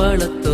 பழத்தோ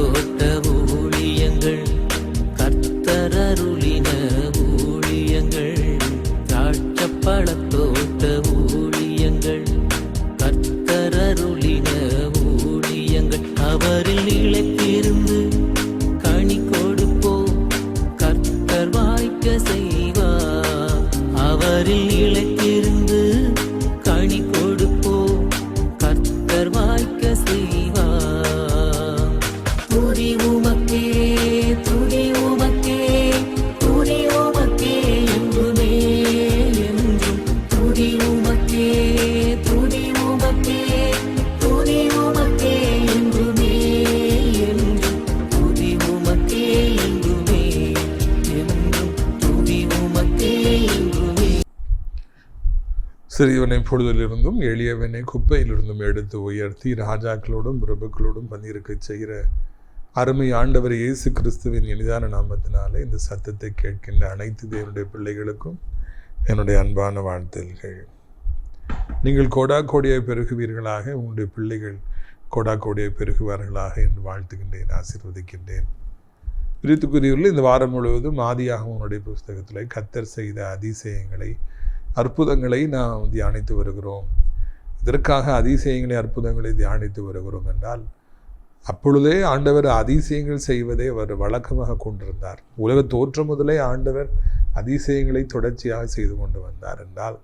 இப்பொழுதிலிருந்தும் பொழுதிலிருந்தும் எளியவனை குப்பையிலிருந்தும் எடுத்து உயர்த்தி ராஜாக்களோடும் பிரபுக்களோடும் பன்னிருக்க செய்கிற அருமை ஆண்டவர் இயேசு கிறிஸ்துவின் இனிதான நாமத்தினாலே இந்த சத்தத்தை கேட்கின்ற அனைத்து தேவனுடைய பிள்ளைகளுக்கும் என்னுடைய அன்பான வாழ்த்தல்கள் நீங்கள் கோடா கோடியை பெருகுவீர்களாக உங்களுடைய பிள்ளைகள் கோடா கோடியை பெருகுவார்களாக என்று வாழ்த்துகின்றேன் ஆசீர்வதிக்கின்றேன். பிரித்துக்குரியவர்கள் இந்த வாரம் முழுவதும் ஆதியாக உன்னுடைய புஸ்தகத்தில் கத்தர் செய்த அதிசயங்களை அற்புதங்களை நாம் தியானித்து வருகிறோம். இதற்காக அதிசயங்களை அற்புதங்களை தியானித்து வருகிறோம் என்றால் அப்பொழுதே ஆண்டவர் அதிசயங்கள் செய்வதை அவர் வழக்கமாக கொண்டிருந்தார். உலக தோற்றம் முதலே ஆண்டவர் அதிசயங்களை தொடர்ச்சியாக செய்து கொண்டு வந்தார் என்றால்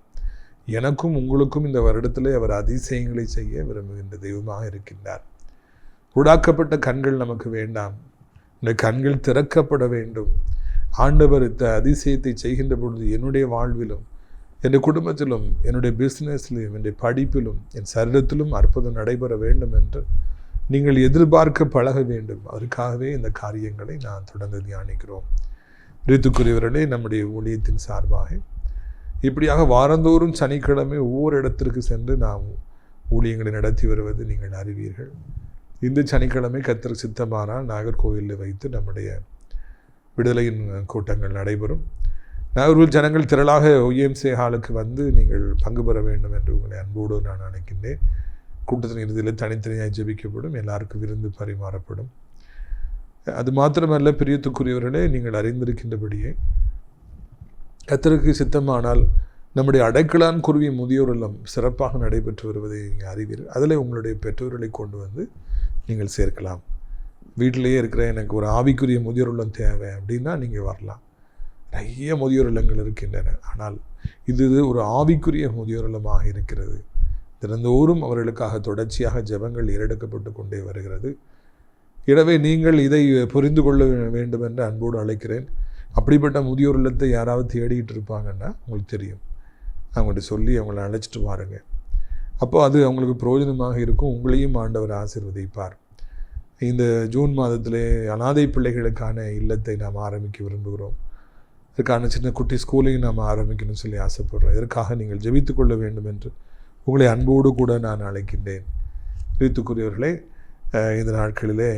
எனக்கும் உங்களுக்கும் இந்த வருடத்திலே அவர் அதிசயங்களை செய்ய விரும்புகின்ற தெய்வமாக இருக்கின்றார். உடாக்கப்பட்ட கண்கள் நமக்கு வேண்டாம். இந்த கண்கள் திறக்கப்பட வேண்டும். ஆண்டவர் இந்த அதிசயத்தை செய்கின்ற பொழுது என்னுடைய வாழ்விலும் என் குடும்பத்திலும் என்னுடைய பிஸ்னஸ்லையும் என்னுடைய படிப்பிலும் என் சரீரத்திலும் அற்புதம் நடைபெற வேண்டும் என்று நீங்கள் எதிர்பார்க்க பழக வேண்டும். அதற்காகவே இந்த காரியங்களை நான் தொடர்ந்து தியானிக்கிறோம். ரித்துக்குரியவர்களே நம்முடைய ஊழியத்தின் சார்பாக இப்படியாக வாரந்தோறும் சனிக்கிழமை ஒவ்வொரு இடத்திற்கு சென்று நாம் ஊழியங்களை நடத்தி வருவது நீங்கள் அறிவீர்கள். இந்த சனிக்கிழமை கத்திர சித்தமானால் நாகர்கோவிலில் வைத்து நம்முடைய விடுதலையின் கூட்டங்கள் நடைபெறும். நகர்வில் ஜனங்கள் திரளாக ஒய்எம்சி ஹாலுக்கு வந்து நீங்கள் பங்கு பெற வேண்டும் என்று உங்களை அன்போடு நான் நினைக்கின்றேன் கூட்டத்தின் இறுதியில் தனித்தனியாக ஜெபிக்கப்படும் எல்லாருக்கும் விருந்து பரிமாறப்படும். அது மாத்திரமல்ல பிரியத்துக்குரியவர்களே நீங்கள் அறிந்திருக்கின்றபடியே கத்தருக்கு சித்தமானால் நம்முடைய அடைக்கலான் குருவி முதியோர் இல்லம் சிறப்பாக நடைபெற்று வருவதை நீங்கள் அறிவீர்கள். அதில் உங்களுடைய பெற்றோர்களை கொண்டு வந்து நீங்கள் சேர்க்கலாம். வீட்டிலேயே இருக்கிற எனக்கு ஒரு ஆவிக்குரிய முதியோர் இல்லம் தேவை அப்படின்னா நீங்கள் வரலாம். நிறைய முதியோர் இல்லங்கள் இருக்கின்றன. ஆனால் இது ஒரு ஆவிக்குரிய முதியோர் இல்லமாக இருக்கிறது. தினந்தோறும் அவர்களுக்காக தொடர்ச்சியாக ஜெபங்கள் ஏறெடுக்கப்பட்டு கொண்டே வருகிறது. எனவே நீங்கள் இதை புரிந்து கொள்ள வேண்டும் என்று அன்போடு அழைக்கிறேன். அப்படிப்பட்ட முதியோர் இல்லத்தை யாராவது தேடிக்கிட்டு இருப்பாங்கன்னா உங்களுக்கு தெரியும். அவங்கள்ட்ட சொல்லி அவங்கள அழைச்சிட்டு வாருங்க. அப்போ அது அவங்களுக்கு பிரயோஜனமாக இருக்கும். உங்களையும் ஆண்டவர் ஆசீர்வதிப்பார். இந்த ஜூன் மாதத்திலே அனாதை பிள்ளைகளுக்கான இல்லத்தை நாம் ஆரம்பிக்க விரும்புகிறோம். இதற்கான சின்ன குட்டி ஸ்கூலையும் நாம் ஆரம்பிக்கணும்னு சொல்லி ஆசைப்படுறோம். இதற்காக நீங்கள் ஜெபித்து கொள்ள வேண்டும் என்று உங்களை அன்போடு கூட நான் அழைக்கின்றேன். பிரித்துக்குரியவர்களே இந்த நாட்களிலே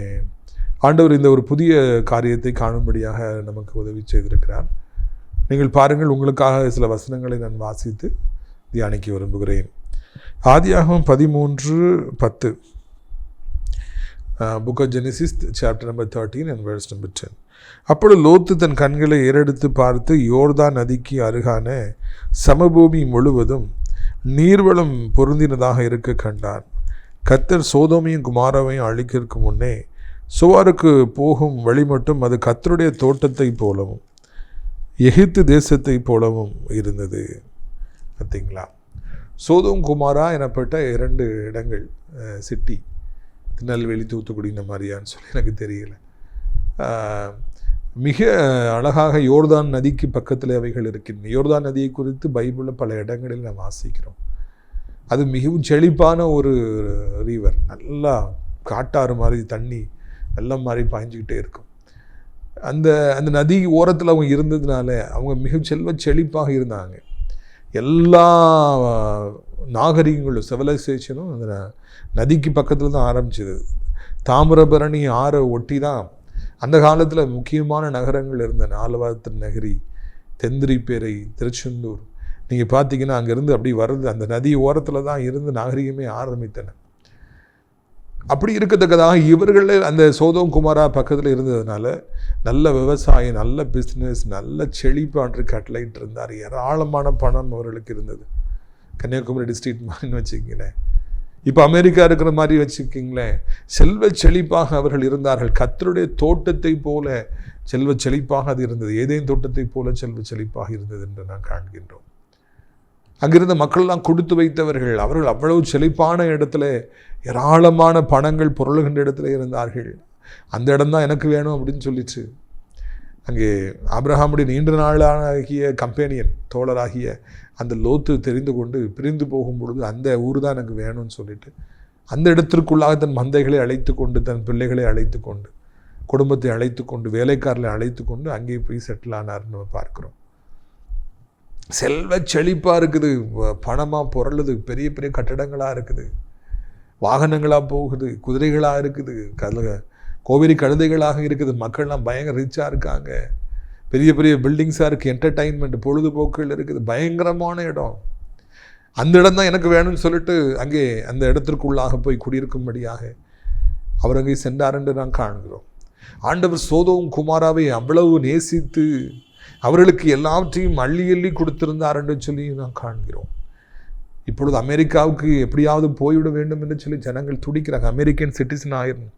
ஆண்டவர் இந்த ஒரு புதிய காரியத்தை காணும்படியாக நமக்கு உதவி செய்திருக்கிறார். நீங்கள் பாருங்கள் உங்களுக்காக சில வசனங்களை நான் வாசித்து தியானிக்க விரும்புகிறேன். ஆதியாகவும் பதிமூன்று பத்து. Book of Genesis chapter number thirteen and verse number ten அப்பொழுது லோத்து தன் கண்களை ஏறெடுத்து பார்த்து யோர்தான் நதிக்கு அருகான சமபூமி முழுவதும் நீர்வளம் பொருந்தினதாக இருக்க கண்டான். கத்தர் சோதோமையும் குமாரவையும் அழிக்கிறதுக்கு முன்னே சுவாருக்கு போகும் வழி மட்டும் அது கத்தருடைய தோட்டத்தை போலவும் எகிப்து தேசத்தை போலவும் இருந்தது. பார்த்தீங்களா? சோதோம் குமாரா எனப்பட்ட இரண்டு இடங்கள் சிட்டி திருநெல்வேலி தூத்துக்குடி இந்த மாதிரியான்னு சொல்லி எனக்கு தெரியல. மிக அழகாக யோர்தான் நதிக்கு பக்கத்தில் அவைகள் இருக்கின்றன. யோர்தான் நதியை குறித்து பைபிளில் பல இடங்களில் நாம் வாசிக்கிறோம். அது மிகவும் செழிப்பான ஒரு ரிவர் நல்லா காட்டாறு மாதிரி தண்ணி வெள்ளம் மாதிரி பாய்ஞ்சிக்கிட்டே இருக்கும். அந்த அந்த நதி ஓரத்தில் அவங்க இருந்ததுனால அவங்க மிக செல்வ செழிப்பாக இருந்தாங்க. எல்லா நாகரிகங்களும் சிவிலைசேஷனும் அந்த நதிக்கு பக்கத்தில் தான் ஆரம்பிச்சது. தாமிரபரணி ஆறை ஒட்டி தான் அந்த காலத்தில் முக்கியமான நகரங்கள் இருந்த ஆலவாத்தின் நகரி தெந்திரிப்பேரை திருச்செந்தூர். நீங்கள் பார்த்தீங்கன்னா அங்கேருந்து அப்படி வர்றது அந்த நதி ஓரத்தில் தான் இருந்து நாகரிகமே ஆரம்பித்தன. அப்படி இருக்கத்தக்கதாக இவர்கள் அந்த சோதம் குமாரா பக்கத்தில் இருந்ததுனால நல்ல விவசாயம் நல்ல பிஸ்னஸ் நல்ல செழிப்பான்று கட்டளைட்டு இருந்தார் ஏராளமான பணம் அவர்களுக்கு இருந்தது. கன்னியாகுமரி டிஸ்ட்ரிக்ட் மாதிரின்னு வச்சுக்கிங்களேன். இப்போ அமெரிக்கா இருக்கிற மாதிரி வச்சுக்கிங்களேன் செல்வ செழிப்பாக அவர்கள் இருந்தார்கள். கத்தருடைய தோட்டத்தை போல செல்வ செழிப்பாக அது இருந்தது. ஏதேன் தோட்டத்தை போல செல்வ செழிப்பாக இருந்தது என்று நான் காண்கின்றோம். அங்கிருந்த மக்கள்லாம் கொடுத்து வைத்தவர்கள் அவர்கள் அவ்வளவு செழிப்பான இடத்துல ஏராளமான பணங்கள் பொருளுகின்ற இடத்துல இருந்தார்கள். அந்த இடம்தான் எனக்கு வேணும் அப்படின்னு சொல்லிச்சு. அங்கே ஆப்ரஹாமுடைய நீண்ட நாளாகிய கம்பேனியன் தோழராகிய அந்த லோத்து தெரிந்து கொண்டு பிரிந்து போகும் பொழுது அந்த ஊர் தான் எனக்கு வேணும்னு சொல்லிட்டு அந்த இடத்திற்குள்ளாக தன் மந்தைகளை அழைத்து கொண்டு தன் பிள்ளைகளை அழைத்து கொண்டு குடும்பத்தை அழைத்து கொண்டு வேலைக்காரர்களை அழைத்து கொண்டு அங்கே போய் செட்டில் ஆனார்னு நம்ம பார்க்குறோம். செல்வ செழிப்பாக இருக்குது பணமாக பணமா பொருளுது பெரிய பெரிய கட்டடங்களாக இருக்குது வாகனங்களாக போகுது குதிரைகளாக இருக்குது கல கோவிரி கழுதைகளாக இருக்குது. மக்கள்லாம் பயங்கர ரிச்சாக இருக்காங்க. பெரிய பெரிய பில்டிங்ஸாக இருக்குது என்டர்டைன்மெண்ட் பொழுதுபோக்குகள் இருக்குது. பயங்கரமான இடம். அந்த இடம் தான் எனக்கு வேணும்னு சொல்லிட்டு அங்கே அந்த இடத்திற்குள்ளாக போய் குடியிருக்கும்படியாக அவர் அங்கே சென்றார் என்று நாம் காண்கிறோம். ஆண்டவர் சோதவும் குமாராவை அவ்வளவு நேசித்து அவர்களுக்கு எல்லாவற்றையும் அள்ளி அள்ளி கொடுத்திருந்தார் என்று சொல்லி நாம் காண்கிறோம். இப்பொழுது அமெரிக்காவுக்கு எப்படியாவது போய்விட வேண்டும் என்று சொல்லி ஜனங்கள் துடிக்கிறாங்க. American citizen ஆயிரணும்.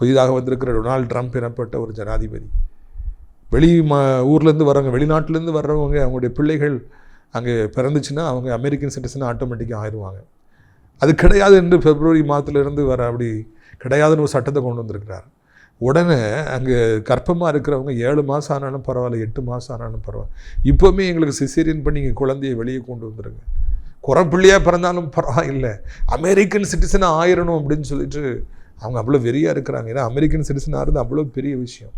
புதிதாக வந்திருக்கிற டொனால்டு ட்ரம்ப் எனப்பட்ட ஒரு ஜனாதிபதி. வெளி ம ஊர்லேருந்து வர்றவங்க வெளிநாட்டிலேருந்து வர்றவங்க அவங்களுடைய பிள்ளைகள் அங்கே பிறந்துச்சுன்னா அவங்க அமெரிக்கன் சிட்டிசன் ஆட்டோமேட்டிக்காக ஆயிடுவாங்க. அது கிடையாது என்று பிப்ரவரி மாதத்துலேருந்து வர அப்படி கிடையாதுன்னு ஒரு சட்டத்தை கொண்டு வந்திருக்கிறார். உடனே அங்கே கர்ப்பமாக இருக்கிறவங்க ஏழு மாதம் ஆனாலும் பரவாயில்ல எட்டு மாதம் ஆனாலும் பரவாயில்ல. இப்போவுமே எங்களுக்கு சிசேரியன் பண்ணி இங்கே குழந்தையை வெளியே கொண்டு வந்துருங்க. குறப்பிள்ளையாக பிறந்தாலும் பரவாயில்லை. அமெரிக்கன் சிட்டிசனாக ஆயிரணும் அப்படின்னு சொல்லிட்டு அவங்க அவ்வளோ வெறியாக இருக்கிறாங்க. ஏன்னா அமெரிக்கன் சிட்டிசனாக இருந்து அவ்வளோ பெரிய விஷயம்.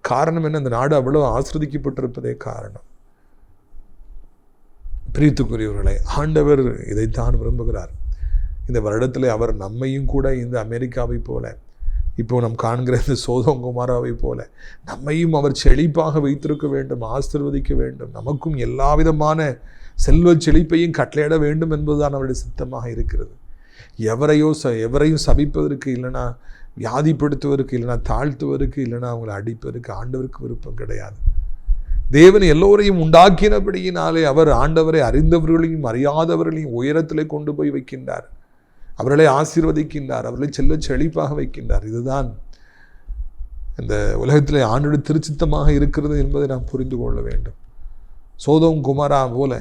காரணம் என்ன? அந்த நாடு அவ்வளோ ஆசிரதிக்கப்பட்டிருப்பதே காரணம். பிரித்துக்குரியவர்களை ஆண்டவர் இதைத்தான் விரும்புகிறார். இந்த வருடத்தில் அவர் நம்மையும் கூட இந்த அமெரிக்காவை போல இப்போ நம் காண்கிற இந்த சோதங்குமாராவை போல நம்மையும் அவர் செழிப்பாக வைத்திருக்க வேண்டும் ஆசிர்வதிக்க வேண்டும். நமக்கும் எல்லா விதமான செல்வ செழிப்பையும் கட்டளையிட வேண்டும் என்பதுதான் அவருடைய சித்தமாக இருக்கிறது. எவரையோ ச எவரையும் சபிப்பதற்கு இல்லைனா வியாதிப்படுத்துவதற்கு இல்லைனா தாழ்த்துவதற்கு இல்லைனா அவங்களை அடிப்பதற்கு ஆண்டவருக்கு விருப்பம் கிடையாது. தேவன் எல்லோரையும் உண்டாக்கினபடியினாலே அவர் ஆண்டவரை அறிந்தவர்களையும் அறியாதவர்களையும் உயரத்திலே கொண்டு போய் வைக்கின்றார். அவர்களை ஆசீர்வதிக்கின்றார் அவர்களை செல்ல செழிப்பாக வைக்கின்றார். இதுதான் இந்த உலகத்திலே ஆண்டோட திருச்சித்தமாக இருக்கிறது என்பதை நாம் புரிந்து கொள்ள வேண்டும். சோதோம் குமாரா போல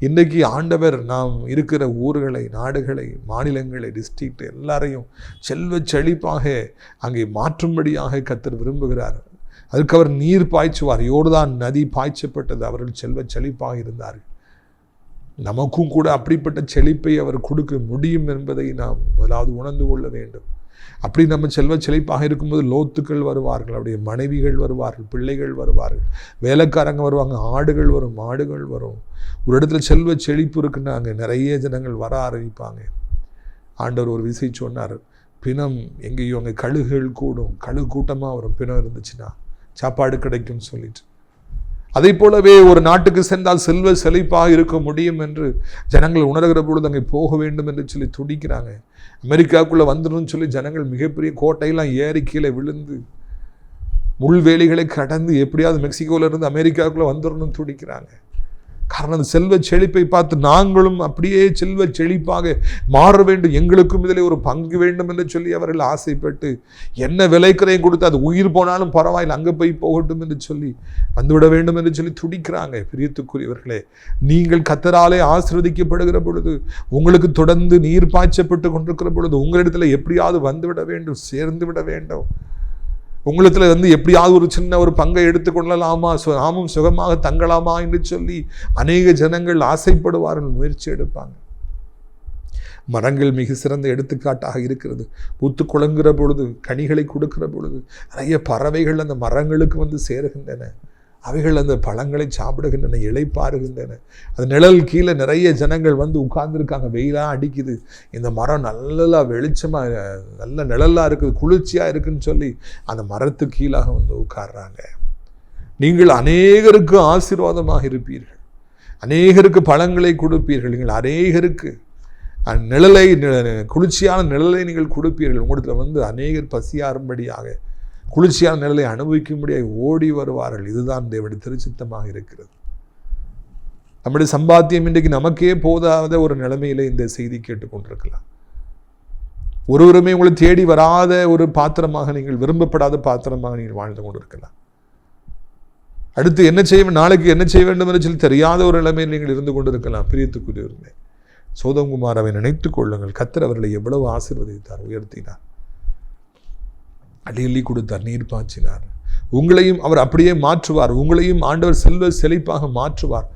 இன்றைக்கி ஆண்டவர் நாம் இருக்கிற ஊர்களை நாடுகளை மாநிலங்களை டிஸ்ட்ரிக்ட் எல்லாரையும் செல்வ செழிப்பாக அங்கே மாற்றும்படியாக கத்தர் விரும்புகிறார். அதுக்கு அவர் நீர் பாய்ச்சுவார். யோர்தான் நதி பாய்ச்சப்பட்டது அவர்கள் செல்வ செழிப்பாக இருந்தார்கள். நமக்கும் கூட அப்படிப்பட்ட செழிப்பை அவர் கொடுக்க முடியும் என்பதை நாம் முதலாவது உணர்ந்து கொள்ள வேண்டும். அப்படி நம்ம செல்வ செழிப்பாக இருக்கும்போது லோத்துக்கள் வருவார்கள் அவருடைய மனைவிகள் வருவார்கள் பிள்ளைகள் வருவார்கள் வேலைக்காரங்க வருவாங்க ஆடுகள் வரும் மாடுகள் வரும். ஒரு இடத்துல செல்வ செழிப்பு இருக்குன்னு அங்கே நிறைய ஜனங்கள் வர ஆரம்பிப்பாங்க. ஆண்டவர் ஒரு விசை சொன்னார் பிணம் எங்கேயோ அங்கே கழுகுகள் கூடும் கழுகு கூட்டமாக வரும் பிணம் இருந்துச்சுன்னா சாப்பாடு கிடைக்கும்னு சொல்லிட்டு. அதை போலவே ஒரு நாட்டுக்கு சென்றால் செல்வ செழிப்பாக இருக்க முடியும் என்று ஜனங்கள் உணர்கிற பொழுது அங்கே போக வேண்டும் என்று சொல்லி துடிக்கிறாங்க. அமெரிக்காவுக்குள்ளே வந்துடணும்னு சொல்லி ஜனங்கள் மிகப்பெரிய கோட்டையெல்லாம் ஏறி கீழே விழுந்து முள்வேலிகளை கடந்து எப்படியாவது மெக்சிகோவிலேருந்து அமெரிக்காவுக்குள்ளே வந்துடணும்னு துடிக்கிறாங்க. காரணம் செல்வ செழிப்பை பார்த்து நாங்களும் அப்படியே செல்வ செழிப்பாக மாற வேண்டும். எங்களுக்கும் இதில் ஒரு பங்கு வேண்டும் என்று சொல்லி அவர்கள் ஆசைப்பட்டு என்ன விலைக்கிறையும் கொடுத்து அது உயிர் போனாலும் பரவாயில்லை அங்கே போய் போகட்டும் என்று சொல்லி வந்துவிட வேண்டும் என்று சொல்லி துடிக்கிறாங்க பிரியத்துக்குரியவர்களே. நீங்கள் கத்தராலே ஆசிர்வதிக்கப்படுகிற பொழுது உங்களுக்கு தொடர்ந்து நீர் பாய்ச்சப்பட்டு கொண்டிருக்கிற பொழுது உங்களிடத்தில் எப்படியாவது வந்துவிட வேண்டும் சேர்ந்து விட வேண்டும். உங்களத்தில் வந்து எப்படியாவது ஒரு சின்ன ஒரு பங்கை எடுத்துக்கொள்ளலாமா சு- நாமும் சுகமாக தங்கலாமா என்று சொல்லி அநேக ஜனங்கள் ஆசைப்படுவார்கள் முயற்சி எடுப்பாங்க. மரங்கள் மிக சிறந்த எடுத்துக்காட்டாக இருக்கிறது. பூத்து குழங்குற பொழுது கனிகளை கொடுக்கிற பொழுது நிறைய பறவைகள் அந்த மரங்களுக்கு வந்து சேருகின்றன. அவைகள் அந்த பழங்களை சாப்பிடுகின்றன இளைப்பாறுகின்றன. அந்த நிழல் கீழே நிறைய ஜனங்கள் வந்து உட்கார்ந்துருக்காங்க. வெயிலாக அடிக்குது. இந்த மரம் நல்லா வெளிச்சமாக நல்ல நிழலாக இருக்குது குளிர்ச்சியாக இருக்குன்னு சொல்லி அந்த மரத்து கீழாக வந்து உட்கார்றாங்க. நீங்கள் அநேகருக்கு ஆசீர்வாதமாக இருப்பீர்கள். அநேகருக்கு பழங்களை கொடுப்பீர்கள். நீங்கள் அநேகருக்கு நிழலை குளிர்ச்சியான நிழலை நீங்கள் கொடுப்பீர்கள். உங்களிடத்தில் வந்து அநேகர் பசியாரும்படியாக குளிர்ச்சியான நிலையை அனுபவிக்கும்படியாக ஓடி வருவார்கள். இதுதான் தேவனுடைய திருச்சித்தமாக இருக்கிறது. நம்முடைய சம்பாத்தியம் இன்றைக்கு நமக்கே போதாத ஒரு நிலைமையில இந்த செய்தி கேட்டுக்கொண்டிருக்கலாம் ஒருவருமே உங்களை தேடி வராத ஒரு பாத்திரமாக நீங்கள் விரும்பப்படாத பாத்திரமாக நீங்கள் வாழ்ந்து கொண்டிருக்கலாம். அடுத்து என்ன செய்ய நாளைக்கு என்ன செய்ய வேண்டும் என்று சொல்லி தெரியாத ஒரு நிலைமையில் நீங்கள் இருந்து கொண்டிருக்கலாம். பிரியத்துக்குரியவர்களே சோதங்குமார் அவை நினைத்துக் கொள்ளுங்கள். கத்தர் அவர்களை எவ்வளவு ஆசீர்வதித்தார் உயர்த்தினார். அள்ளி அள்ளி கொடுத்தார் நீர் பாய்ச்சினார். உங்களையும் அவர் அப்படியே மாற்றுவார். உங்களையும் ஆண்டவர் செல்வ செழிப்பாக மாற்றுவார்.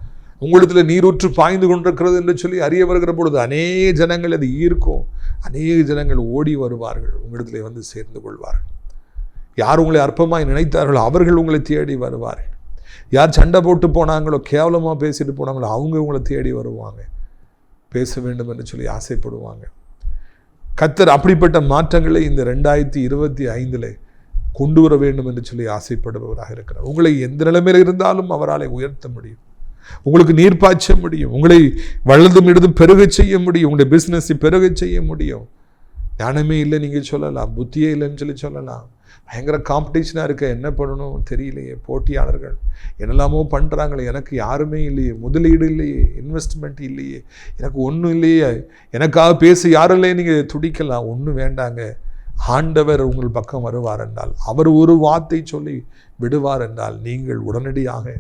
உங்களிடத்தில் நீரூற்று பாய்ந்து கொண்டிருக்கிறது என்று சொல்லி அறிய வருகிற பொழுது அநேக ஜனங்கள் அது ஈர்க்கும். அநேக ஜனங்கள் ஓடி வருவார்கள். உங்களிடத்தில் வந்து சேர்ந்து கொள்வார்கள். யார் உங்களை அற்பமாய் நினைத்தார்களோ அவர்கள் உங்களை தேடி வருவார்கள். யார் சண்டை போட்டு போனாங்களோ கேவலமாக பேசிட்டு போனாங்களோ அவங்க உங்களை தேடி வருவாங்க. பேச வேண்டும் என்று சொல்லி ஆசைப்படுவாங்க. கத்தர் அப்படிப்பட்ட மாற்றங்களை இந்த ரெண்டாயிரத்தி இருபத்தி ஐந்தில் கொண்டு வர வேண்டும் என்று சொல்லி ஆசைப்படுபவராக இருக்கிறார். உங்களை எந்த நிலைமையில் இருந்தாலும் அவரால் உயர்த்த முடியும். உங்களுக்கு நீர் பாய்ச்ச முடியும். உங்களை வளர்ந்தும் இடதும் பெருக செய்ய முடியும். உங்களுடைய பிஸ்னஸை பெருக செய்ய முடியும். ஞானமே இல்லை நீங்கள் சொல்லலாம். புத்தியே இல்லைன்னு சொல்லி சொல்லலாம். பயங்கர காம்படிஷனாக இருக்க என்ன பண்ணணும்? தெரியலையே போட்டியாளர்கள். என்னெல்லாமோ பண்ணுறாங்களே எனக்கு யாருமே இல்லையே முதலீடு இல்லையே இன்வெஸ்ட்மெண்ட் இல்லையே எனக்கு ஒன்றும் இல்லையே. எனக்காக பேச யாரும் இல்லையே நீங்கள் துடிக்கலாம்? ஒன்றும் வேண்டாங்க. ஆண்டவர் உங்கள் பக்கம் வருவார் என்றால் அவர் ஒரு வார்த்தை சொல்லி விடுவார் என்றால் நீங்கள் உடனடியாக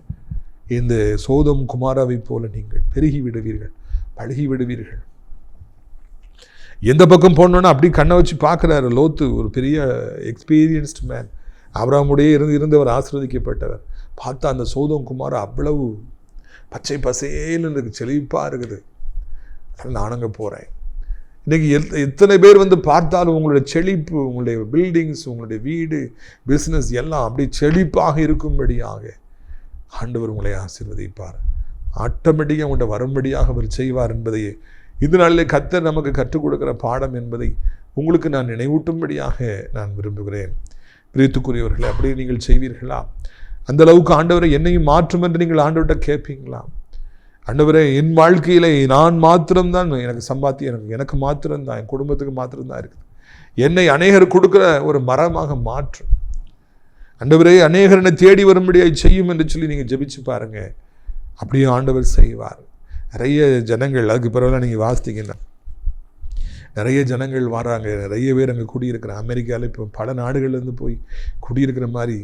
இந்த சோதம் குமாராவை போல நீங்கள் பெருகி விடுவீர்கள் பழகி விடுவீர்கள். எந்த பக்கம் போனோன்னா அப்படி கண்ணை வச்சு பார்க்குறாரு. லோத்து ஒரு பெரிய எக்ஸ்பீரியன்ஸ்டு மேன் அவராமுடைய இருந்து இருந்தவர் ஆசிர்வதிக்கப்பட்டவர். பார்த்தா அந்த சோதம் குமார் அவ்வளவு பச்சை பசேல் எனக்கு செழிப்பாக இருக்குது. அதனால நான் அங்கே போகிறேன் இன்றைக்கி எத் எத்தனை பேர் வந்து பார்த்தாலும் உங்களுடைய செழிப்பு உங்களுடைய பில்டிங்ஸ் உங்களுடைய வீடு பிஸ்னஸ் எல்லாம் அப்படி செழிப்பாக இருக்கும்படியாக ஆண்டவர் உங்களை ஆசீர்வதிப்பார். ஆட்டோமேட்டிக்காக உங்கள்கிட்ட வரும்படியாக அவர் செய்வார் என்பதையே இது நாளிலே கத்தர் நமக்கு கற்றுக் கொடுக்கிற பாடம் என்பதை உங்களுக்கு நான் நினைவூட்டும்படியாக நான் விரும்புகிறேன். பிரியத்துக்குரியவர்களே அப்படி நீங்கள் செய்வீர்களா? அந்த அளவுக்கு ஆண்டவரை என்னையும் மாற்றும் என்று நீங்கள் ஆண்டவர்கிட்ட கேட்பீங்களா? ஆண்டவரே என் வாழ்க்கையில் நான் மாத்திரம்தான் எனக்கு சம்பாத்தியம் எனக்கு எனக்கு மாத்திரம்தான் என் குடும்பத்துக்கு மாத்திரம்தான் இருக்குது. என்னை அநேகர் கொடுக்குற ஒரு மரமாக மாற்றும். ஆண்டவரே அநேகர் என்னை தேடி வரும்படியாக செய்யும் என்று சொல்லி நீங்கள் ஜெபிச்சு பாருங்கள் அப்படியே ஆண்டவர் செய்வார். நிறைய ஜனங்கள் அதுக்கு பிறகுலாம் நீங்கள் வாசித்தீங்கன்னா நிறைய ஜனங்கள் வராங்க. நிறைய பேர் அங்கே குடியிருக்கிற அமெரிக்காவில் இப்போ பல நாடுகள்லேருந்து போய் குடியிருக்கிற மாதிரி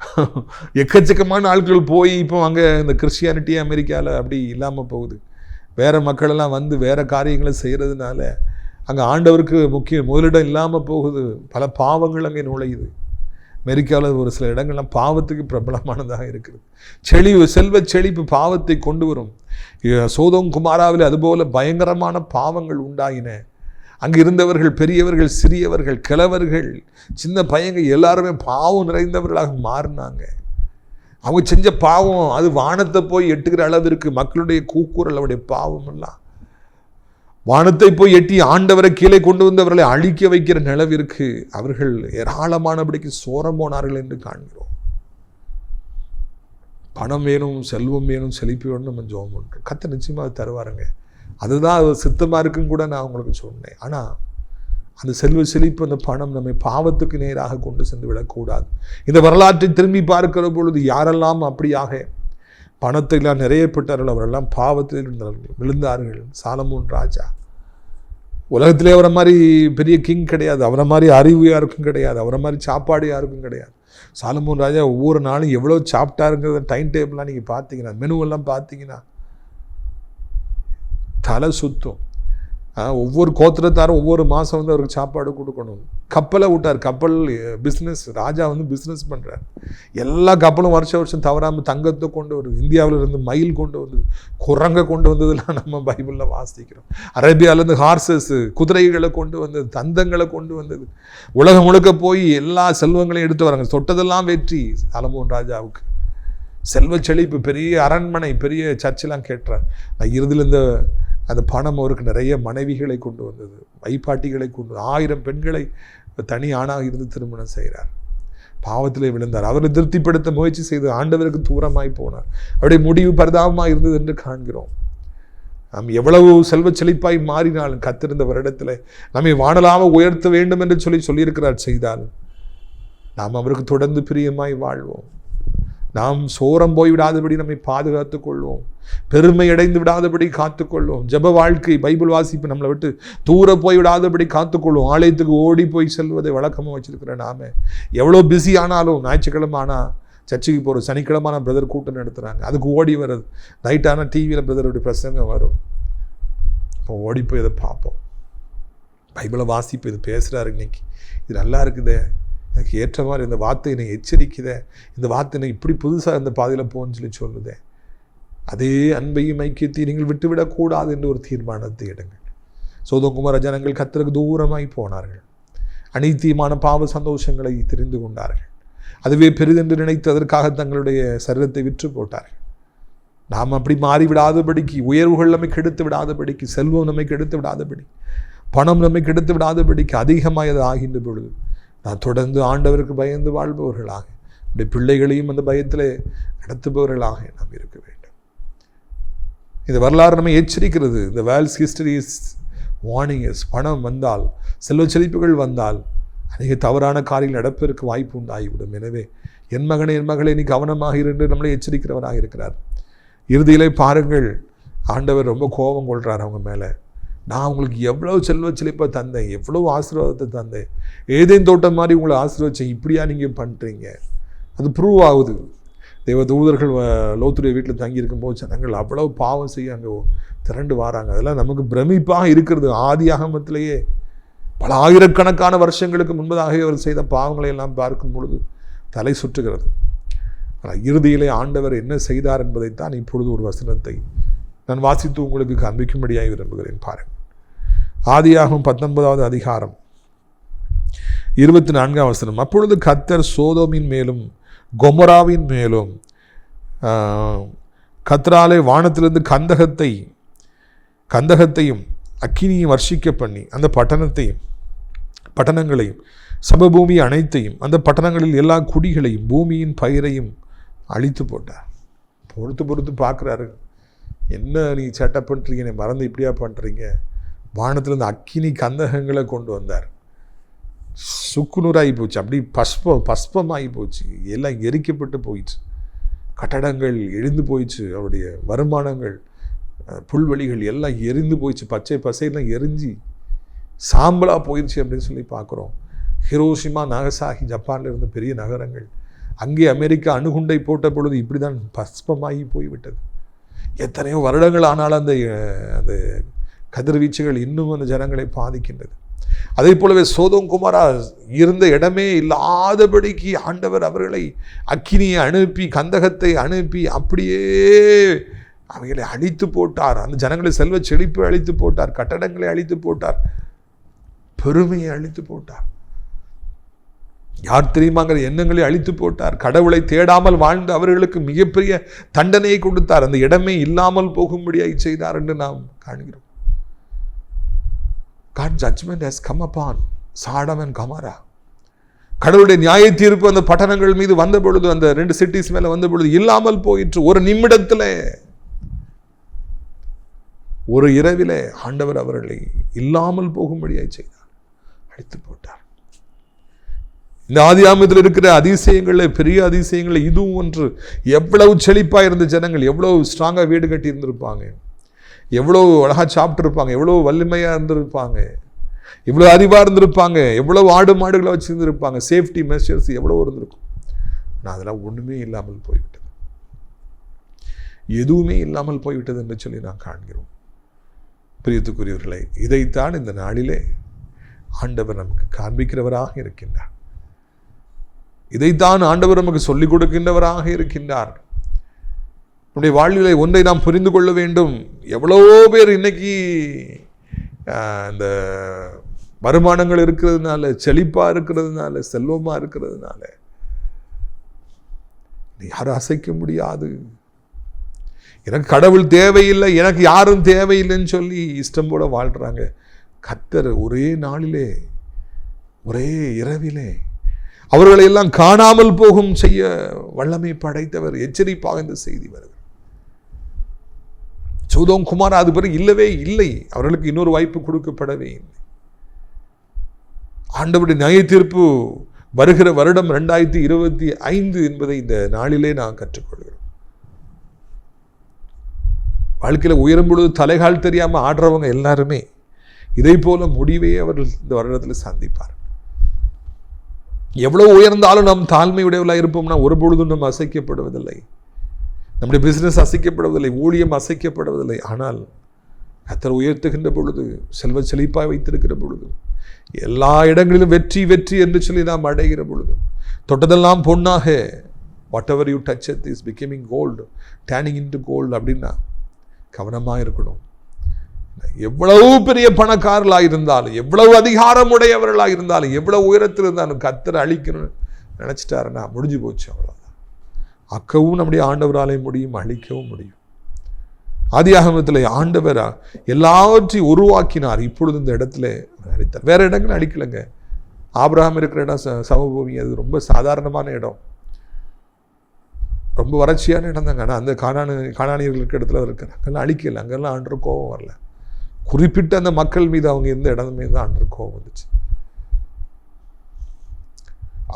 எக்கச்சக்கமான ஆட்கள் போய் இப்போ அங்கே இந்த கிறிஸ்டியானிட்டி அமெரிக்காவில் அப்படி இல்லாமல் போகுது. வேறு மக்களெல்லாம் வந்து வேறு காரியங்களை செய்கிறதுனால அங்கே ஆண்டவருக்கு முக்கிய முதலிடம் இல்லாமல் போகுது. பல பாவங்கள் அங்கே நுழையுது. அமெரிக்காவில் ஒரு சில இடங்கள்லாம் பாவத்துக்கு பிரபலமானதாக இருக்குது. செழிவு செல்வ செழிப்பு பாவத்தை கொண்டு வரும். சோதோம் குமாராவில் அதுபோல பயங்கரமான பாவங்கள் உண்டாயின. அங்கே இருந்தவர்கள் பெரியவர்கள் சிறியவர்கள் கிழவர்கள் சின்ன பையங்க எல்லாருமே பாவம் நிறைந்தவர்களாக மாறினாங்க. அவங்க செஞ்ச பாவம் அது வானத்தை போய் எட்டுகிற அளவிற்கு மக்களுடைய கூக்குரல் அவருடைய பாவம் எல்லாம். வானத்தை போய் எட்டி ஆண்டவரை கீழே கொண்டு வந்தவர்களை அழிக்க வைக்கிற நிலவிற்கு அவர்கள் ஏராளமானபடிக்கு சோரம் போனார்கள் என்று காண்கிறோம். பணம் வேணும் செல்வம் வேணும் செழிப்பு வேணும் நம்ம ஜோம் பண்ணுறோம் கத்த நிச்சயமாக தருவாருங்க. அதுதான் அது சித்தமாக இருக்குன்னு கூட நான் உங்களுக்கு சொன்னேன். ஆனால் அந்த செல்வ செழிப்பு அந்த பணம் நம்மை பாவத்துக்கு நேராக கொண்டு சென்று விடக்கூடாது. இந்த வரலாற்றை திரும்பி பார்க்கிற பொழுது யாரெல்லாம் அப்படியாக பணத்தையெல்லாம் நிறையப்பட்டார்கள் அவரெல்லாம் பாவத்தில் இருந்தார்கள் விழுந்தார்கள். சாலமோன் ராஜா. உலகத்திலே அவரை மாதிரி பெரிய கிங் கிடையாது. அவரை மாதிரி அறிவு யாருக்கும் கிடையாது. அவரை மாதிரி சாப்பாடு யாருக்கும் கிடையாது. சாலமோன் ராஜா ஒவ்வொரு நாளும் எவ்வளோ சாப்பிட்டாருங்கிறத டைம் டேபிள்லாம் நீங்கள் பார்த்தீங்கன்னா மெனுவெல்லாம் பார்த்தீங்கன்னா தலை சுத்தம். ஒவ்வொரு கோத்திரத்தாரும் ஒவ்வொரு மாதம் வந்து அவருக்கு சாப்பாடு கொடுக்கணும். கப்பலை விட்டார். கப்பல் பிஸ்னஸ் ராஜா வந்து பிஸ்னஸ் பண்ணுறார் எல்லா கப்பலும் வருஷம் வருஷம் தவறாமல் தங்கத்தை கொண்டு வருது. இந்தியாவில் இருந்து மயில் கொண்டு வந்தது. குரங்கை கொண்டு வந்ததெல்லாம் நம்ம பைபிளில் வாசிக்கிறோம். அரேபியாவிலேருந்து ஹார்சஸ் குதிரைகளை கொண்டு வந்தது தந்தங்களை கொண்டு வந்தது. உலகம் முழுக்க போய் எல்லா செல்வங்களையும் எடுத்து வராங்க. தொட்டதெல்லாம் வெற்றி அலமோன் ராஜாவுக்கு. செல்வ செழிப்பு பெரிய அரண்மனை பெரிய சர்ச்செல்லாம் கேட்டார். நான் இறுதியில் இந்த அந்த பணம் அவருக்கு நிறைய மனைவிகளை கொண்டு வந்தது வைப்பாட்டிகளை கொண்டு ஆயிரம் பெண்களை தனி ஆணாக இருந்து திருமணம் செய்கிறார். பாவத்திலே விழுந்தார். அவரை திருப்திப்படுத்த முயற்சி செய்து ஆண்டவருக்கு தூரமாய் போனார். அவருடைய முடிவு பரிதாபமாக இருந்தது என்று காண்கிறோம். நாம் எவ்வளவு செல்வ செழிப்பாய் மாறினாலும் கத்திருந்த வருடத்தில் நம்மை வானலாம உயர்த்த வேண்டும் என்று சொல்லி சொல்லியிருக்கிறார். செய்தால் நாம் அவருக்கு தொடர்ந்து பிரியமாய் வாழ்வோம். நாம் சோரம் போய் விடாதபடி நம்மை பாதுகாத்துக் கொள்வோம். பெருமை அடைந்து விடாதபடி காத்துக்கொள்வோம் ஜெப வாழ்க்கை பைபிள் வாசிப்பு நம்மளை விட்டு தூர போய் விடாதபடி காத்துக்கொள்வோம் ஆலயத்துக்கு ஓடி போய் செல்வதை வழக்கமாக வச்சிருக்கிற நாம. எவ்வளோ பிஸி ஆனாலும் ஞாயிற்றுக்கிழமை ஆனால் சர்ச்சுக்கு போகிற சனிக்கிழமை பிரதர் கூட்டம் நடத்துகிறாங்க அதுக்கு ஓடி வர்றது. நைட்டான டிவியில் பிரதருடைய பிரசங்கம் வரும். இப்போ ஓடி போய் இதை பார்ப்போம். பைபிளை வாசிப்பு இது பேசுகிறாரு இன்னைக்கு. இது நல்லா இருக்குதே. எனக்கு ஏற்ற மாதிரி இந்த வார்த்தை என்னை எச்சரிக்குதே இந்த வார்த்தை என்னை இப்படி புதுசாக இந்த பாதையில் போன்னு சொல்லி சொல்லுதே. அதே அன்பையும் ஐக்கியத்தை நீங்கள் விட்டுவிடக்கூடாது என்று ஒரு தீர்மானத்தை எடுங்கள் சோதகுமார ஜனங்கள் கத்தருக்கு தூரமாய் போனார்கள். அநீத்தியமான பாவ சந்தோஷங்களை தெரிந்து கொண்டார்கள். அதுவே பெரிதென்று நினைத்து அதற்காக தங்களுடைய சரீரத்தை விற்று போட்டார்கள். நாம் அப்படி மாறிவிடாதபடிக்கு உயர்வுகள் நம்மை கெடுத்து விடாதபடிக்கு செல்வம் நம்மை கெடுத்து விடாதபடி பணம் நம்மை கெடுத்து விடாதபடிக்கு அதிகமாக அது ஆகின்ற பொழுது நான் தொடர்ந்து ஆண்டவருக்கு பயந்து வாழ்பவர்களாக நம்முடைய பிள்ளைகளையும் அந்த பயத்தில் நடத்துபவர்களாக நாம் இருக்க வேண்டும். இந்த வரலாறு நம்ம எச்சரிக்கிறது. இந்த wealth history is warning is பணம் வந்தால் செல்வ செழிப்புகள் வந்தால் அநேக தவறான காரியங்கள் நடப்பதற்கு வாய்ப்பு உண்டாகிவிடும். எனவே என் மகனை என் மகளே நீ கவனமாக இருந்து நம்மளை எச்சரிக்கிறவராக இருக்கிறார். இறுதியிலே பாருங்கள் ஆண்டவர் ரொம்ப கோபம் கொள்கிறார் அவங்க மேலே. நான் உங்களுக்கு எவ்வளோ செல்வ செழிப்பை தந்தேன் எவ்வளோ ஆசீர்வாதத்தை தந்தேன். ஏதேன் தோட்டம் மாதிரி உங்களை ஆசீர்வச்சேன் இப்படியா நீங்கள் பண்ணுறீங்க அது ப்ரூவ் ஆகுது. தெய்வ தூதர்கள் லோத்துடைய வீட்டில் தங்கி இருக்கும்போது ஜனங்கள் அவ்வளோ பாவம் செய்ய அங்கே திரண்டு வராங்க. அதெல்லாம் நமக்கு பிரமிப்பாக இருக்கிறது ஆதி ஆகமத்திலேயே. பல ஆயிரக்கணக்கான வருஷங்களுக்கு முன்பதாக அவர் செய்த பாவங்களை எல்லாம் பார்க்கும் பொழுது தலை சுற்றுகிறது. ஆனால் இறுதியிலே ஆண்டவர் என்ன செய்தார் என்பதைத்தான் இப்பொழுது ஒரு வசனத்தை நான் வாசித்து உங்களுக்கு காண்பிக்கும்படியாக விரும்புகிறேன். பாருங்கள். ஆதியாகும் பத்தொன்பதாவது அதிகாரம். இருபத்தி நான்காம் வசனம். அப்பொழுது கத்தர் சோதோமின் மேலும் கொமராவின் மேலும் கத்ராலே வானத்திலிருந்து கந்தகத்தை கந்தகத்தையும் அக்கினியும் வர்ஷிக்க பண்ணி அந்த பட்டணத்தையும் பட்டணங்களையும் சமபூமி அனைத்தையும் அந்த பட்டணங்களில் எல்லா குடிகளையும் பூமியின் பயிரையும் அழித்து போட்டார். பொறுத்து பொறுத்து பார்க்குறாரு. என்ன நீ சேட்டை பண்ணுறீங்க நீ மறந்து இப்படியா பண்ணுறீங்க வானத்திலிருந்து அக்கினி கந்தகங்களை கொண்டு வந்தார். சுக்குநூறாகி போச்சு. அப்படி பஸ்பம் பஸ்பமாகி போச்சு. எல்லாம் எரிக்கப்பட்டு போயிடுச்சு கட்டடங்கள் எழுந்து போயிடுச்சு அவருடைய வருமானங்கள் புல்வெளிகள் எல்லாம் எரிந்து போயிடுச்சு பச்சை பசையெல்லாம் எரிஞ்சு சாம்பலாக போயிடுச்சு அப்படின்னு சொல்லி பார்க்குறோம். ஹிரோஷிமா நாகசாகி ஜப்பானில் இருந்த பெரிய நகரங்கள். அங்கே அமெரிக்கா அணுகுண்டை போட்ட பொழுது இப்படி தான் பஸ்பமாகி போய்விட்டது. எத்தனையோ வருடங்கள் ஆனாலும் அந்த அந்த கதிர்வீச்சுகள் இன்னும் அந்த ஜனங்களை பாதிக்கின்றது. அதே போலவே சோதம் குமாரா இருந்த இடமே இல்லாதபடிக்கு ஆண்டவர் அவர்களை அக்கினியை அனுப்பி கந்தகத்தை அனுப்பி அப்படியே அவைகளை அழித்து போட்டார். அந்த ஜனங்களை செல்வ செழிப்பை அழித்து போட்டார் கட்டடங்களை அழித்து போட்டார் பெருமையை அழித்து போட்டார். யார் தெரியுமாங்கிற எண்ணங்களை அழித்து போட்டார்? கடவுளை தேடாமல் வாழ்ந்த அவர்களுக்கு மிகப்பெரிய தண்டனையை கொடுத்தார். அந்த இடமே இல்லாமல் போகும்படியாக செய்தார் என்று நாம் காண்கிறோம். God judgment has come upon Sodom and Gomorrah கடவுளுடைய நியாய தீர்ப்பு அந்த பட்டணங்கள் மீது வந்த பொழுது அந்த ரெண்டு சிட்டிஸ் மேலே வந்த பொழுது இல்லாமல் போயிற்று. ஒரு நிமிடத்துல ஒரு இரவிலே ஆண்டவர் அவர்களை இல்லாமல் போகும்படியாய் செய்தார். அழைத்து போட்டார். இந்த ஆதியாமத்தில் இருக்கிற அதிசயங்கள்ல பெரிய அதிசயங்கள்ல இதுவும் ஒன்று. எவ்வளவு செழிப்பாக இருந்த ஜனங்கள் எவ்வளவு ஸ்ட்ராங்காக வீடு கட்டி இருந்திருப்பாங்க எவ்வளோ அழகாக சாப்பிட்ருப்பாங்க எவ்வளோ வலிமையாக இருந்திருப்பாங்க எவ்வளோ அறிவாக இருந்திருப்பாங்க எவ்வளோ ஆடு மாடுகளை வச்சுருந்துருப்பாங்க சேஃப்டி மெஷர்ஸ் எவ்வளோ இருந்திருக்கும். ஆனால் அதெல்லாம் ஒன்றுமே இல்லாமல் போய்விட்டது. எதுவுமே இல்லாமல் போய்விட்டது என்று சொல்லி நான் காண்கிறோம். பிரியத்துக்குரியவர்களை இதைத்தான் இந்த நாளிலே ஆண்டவர் நமக்கு காண்பிக்கிறவராக இருக்கின்றார். இதைத்தான் ஆண்டவர் நமக்கு சொல்லிக் கொடுக்கின்றவராக இருக்கின்றார். நம்முடைய வாழ்விலை ஒன்றை நாம் புரிந்து கொள்ள வேண்டும். எவ்வளோ பேர் இன்னைக்கு அந்த இந்த வருமானங்கள் இருக்கிறதுனால செழிப்பாக இருக்கிறதுனால செல்வமாக இருக்கிறதுனால யாரும் அசைக்க முடியாது. எனக்கு கடவுள் தேவையில்லை எனக்கு யாரும் தேவையில்லைன்னு சொல்லி இஷ்டம் போல வாழ்கிறாங்க கத்தர் ஒரே நாளிலே ஒரே இரவிலே அவர்களை எல்லாம் காணாமல் போகும் செய்ய வல்லமை படைத்தவர் எச்சரிப்பாக இந்த செய்தி வருது சோதோம் குமார் அது பிறகு இல்லவே இல்லை. அவர்களுக்கு இன்னொரு வாய்ப்பு கொடுக்கப்படவே இல்லை. ஆண்டவருடைய நியாய தீர்ப்பு வருகிற வருடம் ரெண்டாயிரத்தி இருபத்தி ஐந்து என்பதை இந்த நாளிலே நான் கற்றுக்கொள்கிறோம். வாழ்க்கையில் உயரும் பொழுது தலைகால் தெரியாமல் ஆடுறவங்க எல்லாருமே இதை போல முடிவே அவர்கள் இந்த வருடத்தில் சந்திப்பார் எவ்வளவு உயர்ந்தாலும் நாம் தாழ்மையுடையவர்களாக இருப்போம்னா ஒரு பொழுதும் நம்ம அசைக்கப்படுவதில்லை. நம்முடைய பிஸ்னஸ் அசைக்கப்படுவதில்லை ஊழியம் அசைக்கப்படுவதில்லை. ஆனால் கத்தர் உயர்த்துகின்ற பொழுது செல்வ செழிப்பாய் வைத்திருக்கிற பொழுது எல்லா இடங்களிலும் வெற்றி வெற்றி என்று சொல்லி நாம் அடைகிற பொழுது தொட்டதெல்லாம் பொண்ணாக whatever you touch it is becoming gold turning into gold அப்படின்னா கவனமாக இருக்கணும். எவ்வளவு பெரிய பணக்காரர்களாக இருந்தாலும் எவ்வளவு அதிகாரம் உடையவர்களாக இருந்தாலும் எவ்வளவு உயரத்தில் இருந்தாலும் கத்தரை அழிக்கணும்னு நினச்சிட்டாருன்னா முடிஞ்சு போச்சு அவ்வளோ அக்கவும் நம்முடைய ஆண்டவராலே முடியும் அழிக்கவும் முடியும். ஆதியாகமத்தில் ஆண்டவர் எல்லாவற்றையும் உருவாக்கினார். இப்பொழுது இந்த இடத்துல அழித்தார் வேற இடங்கள் அழிக்கலைங்க. ஆபிரகாம் இருக்கிற இடம் ச- சமபூமி அது ரொம்ப சாதாரணமான இடம். ரொம்ப வறட்சியான இடம் தாங்க. ஆனால் அந்த காணாணி காணானியர்கள் இருக்கிற இடத்துல இருக்கிற அங்கெல்லாம் அழிக்கலை. அங்கெல்லாம் ஆண்டு கோபம் வரல. குறிப்பிட்ட அந்த மக்கள் மீது அவங்க எந்த இடம் மீது தான் ஆண்டு கோபம் வந்துச்சு.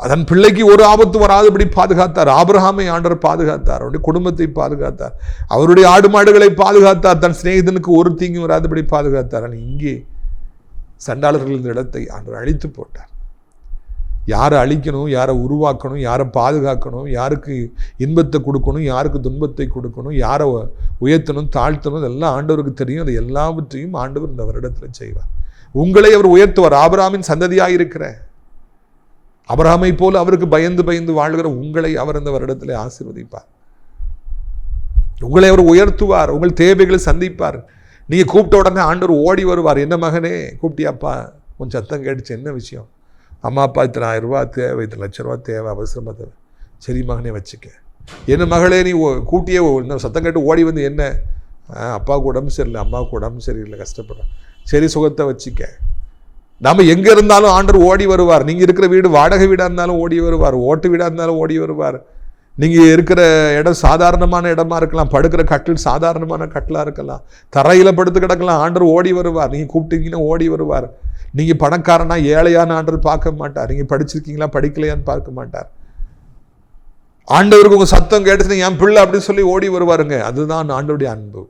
அதன் பிள்ளைக்கு ஒரு ஆபத்து வராதபடி பாதுகாத்தார். ஆபிரஹாமை ஆண்டவர் பாதுகாத்தார். அவருடைய குடும்பத்தை பாதுகாத்தார். அவருடைய ஆடு மாடுகளை பாதுகாத்தார். தன் சிநேகிதனுக்கு ஒரு தீங்கும் வராதபடி பாதுகாத்தார். ஆனால் இங்கே சண்டாளர்கள் இந்த இடத்தை ஆண்டவர் அழித்து போட்டார். யாரை அழிக்கணும் யாரை உருவாக்கணும் யாரை பாதுகாக்கணும் யாருக்கு இன்பத்தை கொடுக்கணும் யாருக்கு துன்பத்தை கொடுக்கணும் யாரை உயர்த்தணும் தாழ்த்தணும் இதெல்லாம் ஆண்டவருக்கு தெரியும். அது எல்லாவற்றையும் ஆண்டவர் இந்த வருடத்தில் செய்வார். உங்களை அவர் உயர்த்துவார். ஆபராமின் சந்ததியாக இருக்கிற அபராமை போல அவருக்கு பயந்து பயந்து வாழ்கிற உங்களை அவர் இந்த வருடத்தில் ஆசீர்வதிப்பார். உங்களை அவர் உயர்த்துவார் உங்கள் தேவைகளை சந்திப்பார். நீங்கள் கூப்பிட்ட உடனே ஆண்டவர் ஓடி வருவார். என்ன மகனே? கூப்பிட்டியாப்பா கொஞ்சம் சத்தம் கேட்டுச்சு. என்ன விஷயம்? அம்மா அப்பா இத்தனை ஆயிரம் ரூபா தேவை இத்தனை லட்ச ரூபா தேவை அவசரமாக தேவை. சரி மகனே வச்சுக்க. என்ன மகளே நீ ஓ- கூட்டியே ஓ- இந்த சத்தம் கேட்டு ஓடி வந்து என்ன? அப்பாவுக்கு உடம்பு சரியில்லை அம்மாவுக்கு உடம்பு சரியில்லை கஷ்டப்படுறேன். சரி சுகத்தை வச்சுக்க. நாம் எங்கே இருந்தாலும் ஆண்டர் ஓடி வருவார். நீங்கள் இருக்கிற வீடு வாடகை வீடாக இருந்தாலும் ஓடி வருவார். ஓட்டு வீடாக இருந்தாலும் ஓடி வருவார். நீங்கள் இருக்கிற இடம் சாதாரணமான இடமா இருக்கலாம். படுக்கிற கட்டில் சாதாரணமான கட்டிலாக இருக்கலாம். தரையில் படுத்து கிடக்கலாம். ஆண்டர் ஓடி வருவார். நீங்கள் கூப்பிட்டீங்கன்னா ஓடி வருவார். நீங்கள் பணக்காரனா ஏழையான ஆண்டர் பார்க்க மாட்டார். நீங்கள் படிச்சிருக்கீங்களா படிக்கலையான்னு பார்க்க மாட்டார். ஆண்டவருக்கு உங்கள் சத்தம் கேட்டுச்சுன்னா என் பிள்ளை அப்படின்னு சொல்லி ஓடி வருவாருங்க. அதுதான் ஆண்டவருடைய அன்பு.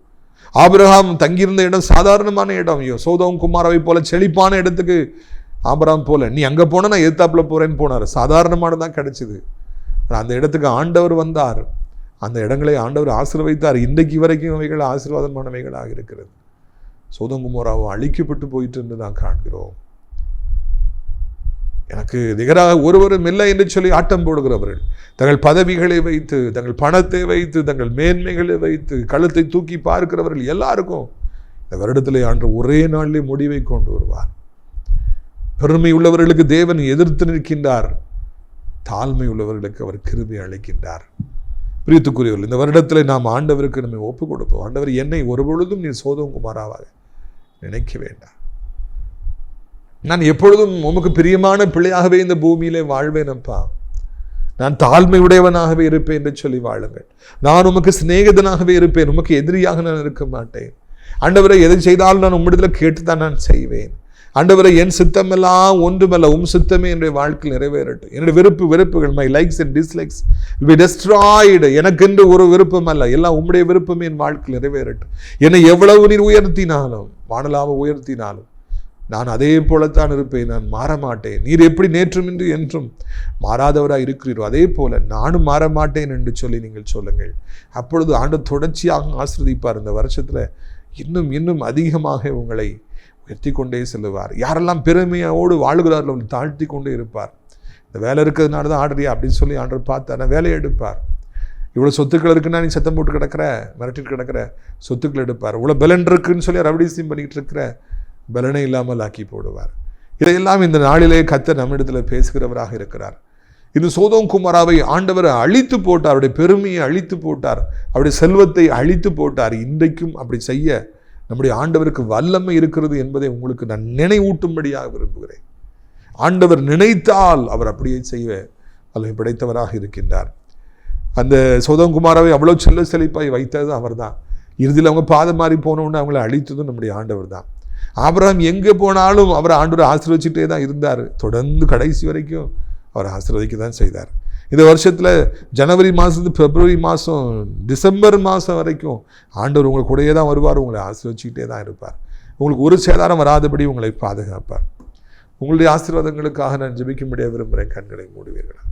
ஆபிரகாம் தங்கியிருந்த இடம் சாதாரணமான இடம். ஐயோ சோதம் குமாரவை போல செழிப்பான இடத்துக்கு ஆபிரகாம் போல. நீ அங்கே போன நான் எதிர்த்தாப்பில் போறேன்னு போனார். சாதாரணமானதான் கிடைச்சிது. ஆனா அந்த இடத்துக்கு ஆண்டவர் வந்தார். அந்த இடங்களை ஆண்டவர் ஆசீர்வதித்தார். இன்றைக்கு வரைக்கும் அவைகள் ஆசீர்வாதமானவைகளாக இருக்கிறது. சோதங்குமோராவும் அழிக்கப்பட்டு போயிட்டு என்று நான் காண்கிறோம். எனக்கு நிகராக ஒருவரும் இல்லை என்று சொல்லி ஆட்டம் போடுகிறவர்கள். தங்கள் பதவிகளை வைத்து தங்கள் பணத்தை வைத்து தங்கள் மேன்மைகளை வைத்து கழுத்தை தூக்கி பார்க்கிறவர்கள் எல்லாருக்கும் இந்த வருடத்திலே ஆண்டு ஒரே நாளிலே முடிவை கொண்டு வருவார். பெருமை உள்ளவர்களுக்கு தேவன் எதிர்த்து நிற்கின்றார். தாழ்மை உள்ளவர்களுக்கு அவர் கிருமி அளிக்கின்றார். பிரியத்துக்குரியவர்கள் இந்த வருடத்தில் நாம் ஆண்டவருக்கு நம்மை ஒப்புக் கொடுப்போம் ஆண்டவர் என்னை ஒரு பொழுதும் நீ சோதம் குமாராவாக நினைக்க வேண்டாம். நான் எப்பொழுதும் உமக்கு பிரியமான பிள்ளையாகவே இந்த பூமியிலே வாழ்வேனப்பா. நான் தாழ்மையுடையவனாகவே இருப்பேன் என்று சொல்லி வாழுங்கள். நான் உமக்கு சிநேகிதனாகவே இருப்பேன். உமக்கு எதிரியாக நான் இருக்க மாட்டேன். ஆண்டவரை எதை செய்தாலும் நான் உம்மிடத்தில் கேட்டுதான் நான் செய்வேன். ஆண்டவரை என் சித்தமெல்லாம் ஒன்றுமல்ல உம் சித்தமே என்னுடைய வாழ்க்கையில் நிறைவேறட்டும். என்னுடைய விருப்பு வெறுப்புகள் my likes and dislikes be destroyed எனக்கென்று ஒரு விருப்பம் அல்ல எல்லாம் உம்முடைய விருப்பமே என் வாழ்க்கையில் நிறைவேறட்டும். என்னை எவ்வளவு நீர் உயர்த்தினாலும் வானலாக உயர்த்தினாலும் நான் அதே போலத்தான் இருப்பேன் நான் மாற மாட்டேன் நீர் எப்படி நேற்றும் இன்று என்றும் மாறாதவராக இருக்கிறீரோ அதே போல நானும் மாற மாட்டேன் என்று சொல்லி நீங்கள் சொல்லுங்கள். அப்பொழுது ஆண்டு தொடர்ச்சியாக ஆசிர்வதிப்பார். இந்த வருஷத்தில் இன்னும் இன்னும் அதிகமாக உங்களை உயர்த்தி கொண்டே செல்லுவார். யாரெல்லாம் பெருமையோடு வாழ்கிறார்கள் அவர்கள் தாழ்த்தி கொண்டே இருப்பார். இந்த வேலை இருக்கிறதுனால தான் ஆடுறியா அப்படின்னு சொல்லி ஆண்டர் பார்த்தார் நான் வேலையை எடுப்பார். இவ்வளோ சொத்துக்கள் இருக்குன்னா நீ சத்தம் போட்டு கிடக்கிற மிரட்டிட்டு கிடக்கிற சொத்துக்கள் எடுப்பார். இவ்வளோ பலன் இருக்குன்னு சொல்லி ரவடிசியம் பண்ணிக்கிட்டு இருக்கிற பலனை இல்லாமல் ஆக்கி போடுவார். இதையெல்லாம் இந்த நாளிலே கத்த நம்மிடத்தில் பேசுகிறவராக இருக்கிறார். இது சோதோம் குமாராவை ஆண்டவர் அழித்து போட்டார். அவருடைய பெருமையை அழித்து போட்டார். அவருடைய செல்வத்தை அழித்து போட்டார். இன்றைக்கும் அப்படி செய்ய நம்முடைய ஆண்டவருக்கு வல்லமை இருக்கிறது என்பதை உங்களுக்கு நான் நினைவூட்டும்படியாக விரும்புகிறேன். ஆண்டவர் நினைத்தால் அவர் அப்படியே செய்ய வல்லமை படைத்தவராக இருக்கின்றார். அந்த சோதங்குமாராவை அவ்வளோ செல்ல செழிப்பாய் வைத்தது அவர்தான். இறுதியில் அவங்க பாதம் மாறி போனவுடனே அவங்கள அழித்ததும் நம்முடைய ஆண்டவர் தான் ஆபிரகாம் எங்கே போனாலும் அவர் ஆண்டவர் ஆசீர்வச்சிட்டே தான் இருந்தார். தொடர்ந்து கடைசி வரைக்கும் அவர் ஆசீர்வதிக்க தான் செய்தார். இந்த வருஷத்தில் ஜனவரி மாதத்து பிப்ரவரி மாதம் டிசம்பர் மாதம் வரைக்கும் ஆண்டவர் உங்களை கூடயே தான் வருவார் உங்களை ஆசீர்வச்சிக்கிட்டே தான் இருப்பார். உங்களுக்கு ஒரு சேதாரம் வராதபடி உங்களை பாதுகாப்பார். உங்களுடைய ஆசீர்வாதங்களுக்காக நான் ஜெபிக்கும்படியாக விரும்புகிறேன் கண்களை மூடுவீர்களா?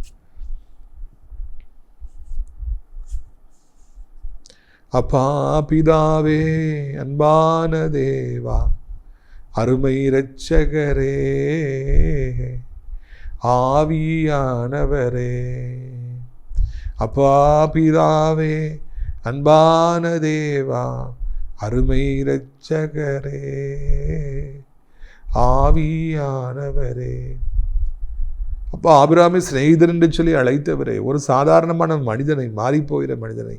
அப்பா பிதாவே அன்பான தேவா அருமை இரட்சகரே ஆவியானவரே. அப்பா பிதாவே அன்பான தேவா அருமை இரட்சகரே ஆவியானவரே. அப்போ ஆபிராமி சிநேகிதர் என்று சொல்லி அழைத்தவரே ஒரு சாதாரணமான மனிதனை மாறிப்போகிற மனிதனை.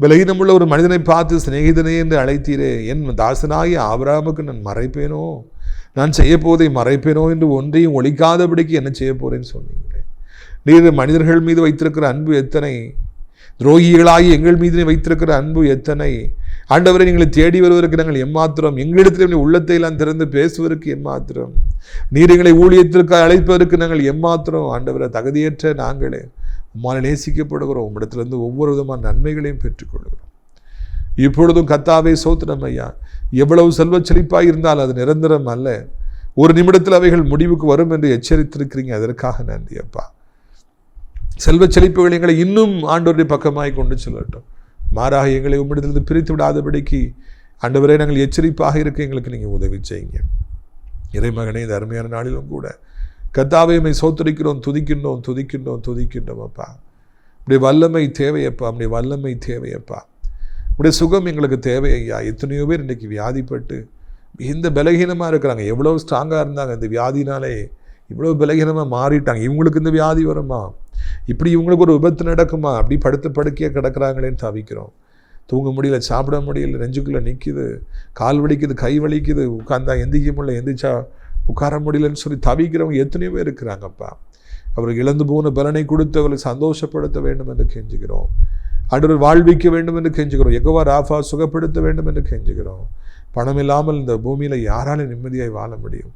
பலகீனமுள்ள ஒரு மனிதனை பார்த்து சிநேகிதனே என்று அழைத்தீரே என் தாசனாகி ஆபராமுக்கு நான் மறைப்பேனோ? நான் செய்ய போவதை மறைப்பேனோ? என்று ஒன்றையும் ஒழிக்காதபடிக்கு என்ன செய்ய போகிறேன்னு சொன்னீங்களே. நீர் மனிதர்கள் மீது வைத்திருக்கிற அன்பு எத்தனை? துரோகிகளாகி எங்கள் மீது வைத்திருக்கிற அன்பு எத்தனை? ஆண்டவரை நீங்களை தேடி வருவதற்கு நாங்கள் எம்மாத்திரம்? எங்களிடத்தில் எங்களுடைய உள்ளத்தை எல்லாம் திறந்து பேசுவதற்கு எம்மாத்திரம்? நீர் எங்களை ஊழியத்திற்கு அழைப்பதற்கு நாங்கள் எம்மாத்திரம்? ஆண்டவரை தகுதியற்ற நாங்களே. உம்மால் நேசிக்கப்படுகிறோம். உம்மிடத்திலிருந்து ஒவ்வொரு விதமான நன்மைகளையும் பெற்றுக்கொள்கிறோம். இப்பொழுதும் கத்தாவே சோத்திரம் ஐயா எவ்வளவு செல்வச் செழிப்பாக இருந்தால் அது நிரந்தரம் அல்ல. ஒரு நிமிடத்தில் அவைகள் முடிவுக்கு வரும் என்று எச்சரித்திருக்கிறீங்க. அதற்காக நன்றி அப்பா. செல்வச் செழிப்புகள் எங்களை இன்னும் ஆண்டோருடைய பக்கமாய் கொண்டு செல்லட்டும். மாறாக எங்களை உம்மிடத்திலிருந்து பிரித்து விடாதபடிக்கு ஆண்டவரே நாங்கள் எச்சரிப்பாக இருக்க எங்களுக்கு நீங்கள் உதவி செய்யுங்க. இறைமகனே இந்த அருமையான நாளிலும் கூட கத்தாவையுமை சோத்தரிக்கிறோம் துதிக்கின்றோம் துதிக்கின்றோம் துதிக்கின்றோம் அப்பா. இப்படி வல்லமை தேவையப்பா அப்படி வல்லமை தேவையப்பா. இப்படி சுகம் எங்களுக்கு தேவை ஐயா எத்தனையோ பேர் இன்றைக்கி வியாதிப்பட்டு இந்த பலகீனமாக இருக்கிறாங்க. எவ்வளோ ஸ்ட்ராங்காக இருந்தாங்க இந்த வியாதினாலே. இவ்வளோ பலகீனமாக மாறிட்டாங்க. இவங்களுக்கு இந்த வியாதி வருமா? இப்படி இவங்களுக்கு ஒரு விபத்து நடக்குமா? அப்படி படுத்த படுக்கையாக கிடக்கிறாங்களேன்னு தவிக்கிறோம். தூங்க முடியல சாப்பிட முடியல நெஞ்சுக்குள்ளே நிற்கிது கால் வலிக்குது கை வலிக்குது. உட்காந்தா எந்திரிக்க முடியல எந்திரிச்சா உட்கார முடியலன்னு சொல்லி தவிக்கிறவங்க எத்தனையோ பேர் இருக்கிறாங்கப்பா. அவருக்கு இழந்து போன பலனை கொடுத்து அவர்களை சந்தோஷப்படுத்த வேண்டும் என்று கெஞ்சுகிறோம். அடுவர் வாழ்விக்க வேண்டும் என்று கெஞ்சுகிறோம். எகவா ராஃபா சுகப்படுத்த வேண்டும் என்று கெஞ்சுகிறோம். பணம் இல்லாமல் இந்த பூமியில் யாராலும் நிம்மதியாய் வாழ முடியும்?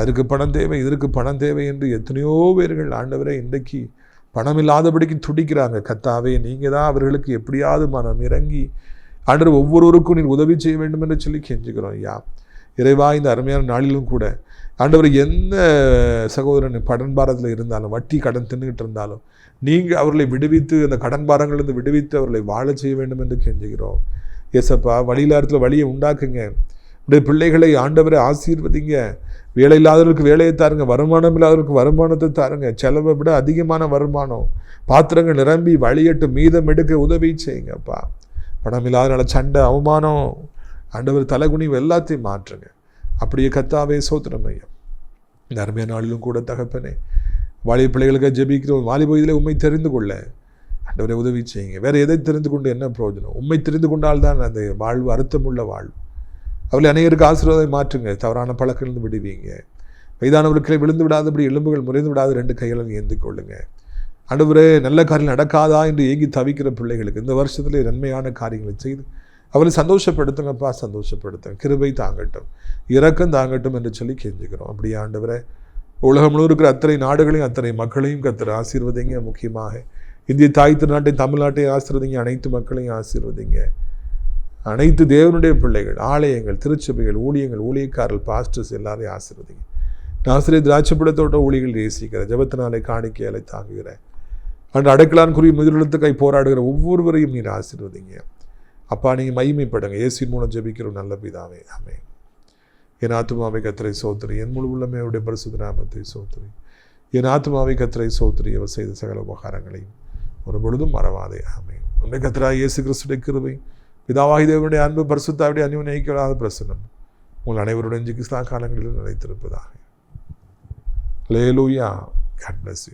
அதற்கு பணம் தேவை இதற்கு பணம் தேவை என்று எத்தனையோ பேர்கள் ஆண்டவரை இன்றைக்கு பணம் இல்லாதபடிக்கு துடிக்கிறாங்க. கத்தாவே நீங்கள் தான் அவர்களுக்கு எப்படியாவது மனம் இறங்கி ஆண்டவர் ஒவ்வொருவருக்கும் நீர் உதவி செய்ய வேண்டும் என்று சொல்லி கெஞ்சுகிறோம். யா இறைவா இந்த அருமையான நாளிலும் கூட ஆண்டவர் எந்த சகோதரன் கடன் பாரத்தில் இருந்தாலும் வட்டி கடன் தின்னுகிட்டு இருந்தாலும் நீங்கள் அவர்களை விடுவித்து அந்த கடன் பாரங்களிலிருந்து விடுவித்து அவர்களை வாழ செய்ய வேண்டும் என்று கெஞ்சுகிறோம். எசப்பா வழியிலாரத்தில் வழியை உண்டாக்குங்க. உடைய பிள்ளைகளை ஆண்டவரை ஆசீர்வதிங்க. வேலை இல்லாதவர்களுக்கு வேலையை தாருங்க. வருமானம் இல்லாதவருக்கு வருமானத்தை தாருங்க. செலவை விட அதிகமான வருமானம். பாத்திரங்கள் நிரம்பி வழியட்டு மீதம் எடுக்க உதவி செய்யுங்கப்பா. பணம் இல்லாதனால சண்டை அவமானம். ஆண்டவர் தலைகுனிவு எல்லாத்தையும் மாற்றுங்க. அப்படியே கத்தாவே சோத்திரம் ஐயா. இந்த அருமையான நாளிலும் கூட தகப்பனே வாலிப பிள்ளைகளுக்கு ஜெபிக்கிறோம். வாலிப இதில் உண்மை தெரிந்து கொள்ள. ஆண்டவரை உதவி செய்யுங்க. வேறு எதை தெரிந்து கொண்டு என்ன பிரயோஜனம்? உண்மை தெரிந்து கொண்டால்தான் அந்த வாழ்வு அர்த்தமுள்ள வாழ்வு. அவளை அநேகருக்கு ஆசீர்வாதம் மாற்றுங்க. தவறான பழக்கிலிருந்து விடுவீங்க. வயதானவர்களை விழுந்து விடாதபடி எலும்புகள் முறைந்து விடாத ரெண்டு கைகளை ஏந்தி கொள்ளுங்க. அன்றுவரே நல்ல காரியம் நடக்காதா என்று ஏங்கி தவிக்கிற பிள்ளைகளுக்கு இந்த வருஷத்துல நன்மையான காரியங்களை செய்து அவளை சந்தோஷப்படுத்துங்கப்பா சந்தோஷப்படுத்துங்க. கிருபை தாங்கட்டும். இறக்கம் தாங்கட்டும் என்று சொல்லி கெஞ்சுக்கிறோம் அப்படி ஆண்டவரை உலகம் முழுவதும் இருக்கிற அத்தனை நாடுகளையும் அத்தனை மக்களையும் கத்துற ஆசீர்வதிங்க. முக்கியமாக இந்திய தாய் திருநாட்டையும் தமிழ்நாட்டையும் ஆசீர்வதிங்க. அனைத்து மக்களையும் ஆசீர்வதிங்க. அனைத்து தேவனுடைய பிள்ளைகள் ஆலயங்கள் திருச்சபைகள் ஊழியங்கள் ஊழியக்காரர்கள் பாஸ்டர்ஸ் எல்லாரையும் ஆசீர்வதிங்க. ஆசிரியர் திராட்சப்படத்தோட்ட ஊழிகள் நேசிக்கிறேன் ஜபத்தினாலே காணிக்கையாலை தாங்குகிறேன் அன்று அடைக்கலான் குறி முதலெழுத்துக்காய் போராடுகிற ஒவ்வொருவரையும் நீர் ஆசீர்வதிங்க. அப்பா நீங்கள் மகிமைப்படுங்க. ஏசி மூலம் ஜெபிக்கிறோம் நல்ல பிதாவே. ஆமே என் ஆத்மாவை கத்திரை சோத்திரி என் முழு உள்ளமே அவருடைய பரிசுத்த நாமத்தை சோத்திரி என் ஆத்மாவை கத்திரை சோத்திரி அவர் செய்த சகல உபகாரங்களையும் ஒரு பொழுதும் மறவாதே. ஆமே உண்மை கத்திரா இயேசு கிறிஸ்துடைய கிருவை பிதாவாகி தேவனுடைய அன்பு பரிசுத்தாவுடைய நினைக்கலாத பிரசனம் உங்கள் அனைவருடைய ஜிகிஸ்தா காலங்களில் நிலைத்திருப்பதாக. லேலூயா கட்னஸ்